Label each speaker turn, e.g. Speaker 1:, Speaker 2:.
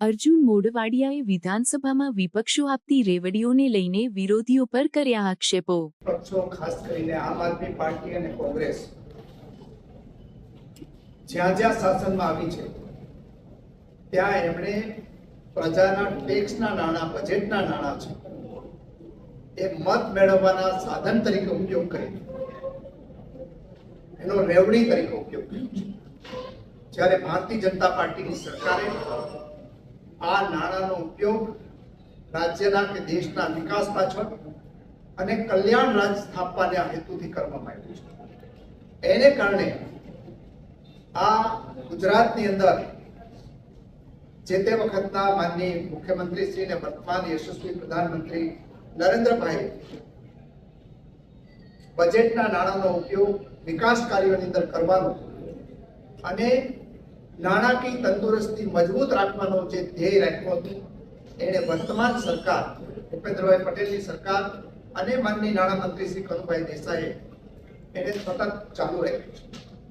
Speaker 1: અર્જુન મોડવાડિયાએ વિધાનસભામાં વિપક્ષો આપતી રેવડીઓને લઈને વિરોધીઓ પર કર્યા આક્ષેપો.
Speaker 2: ખાસ કરીને આમ આદમી પાર્ટી અને કોંગ્રેસ જ્યાં જ્યાં શાસનમાં આવી છે, ત્યાં એમણે પ્રજાના ટેક્સના નાણાં બજેટના નાણાં છે, એ મત મેળવવાના સાધન તરીકે ઉપયોગ કરી એનો રેવડી તરીકે ઉપયોગ કર્યો જ્યારે ભારતીય જનતા પાર્ટીની સરકારે આ નાણાંનો ઉપયોગ રાજ્યના કે દેશના વિકાસ પાછળ અને કલ્યાણ રાજ સ્થાપવાના હેતુથી કરવામાં આવ્યું છે. એને કારણે આ ગુજરાતની અંદર જે તે વખતના માનનીય મુખ્યમંત્રી શ્રી અને વર્તમાન યશસ્વી પ્રધાનમંત્રી નરેન્દ્રભાઈ બજેટના નાણાંનો ઉપયોગ વિકાસ કાર્યોની અંદર કરવાનો અને નાણાકીય તંદુરસ્તી મજબૂત રાખવાનો જે ધ્યેય રાખ્યો હતો, એણે વર્તમાન સરકાર, ભૂપેન્દ્રભાઈ પટેલની સરકાર અને માનની નાણામંત્રી શ્રી કનુભાઈ દેસાઈએ એને સતત ચાલુ રાખ્યું છે.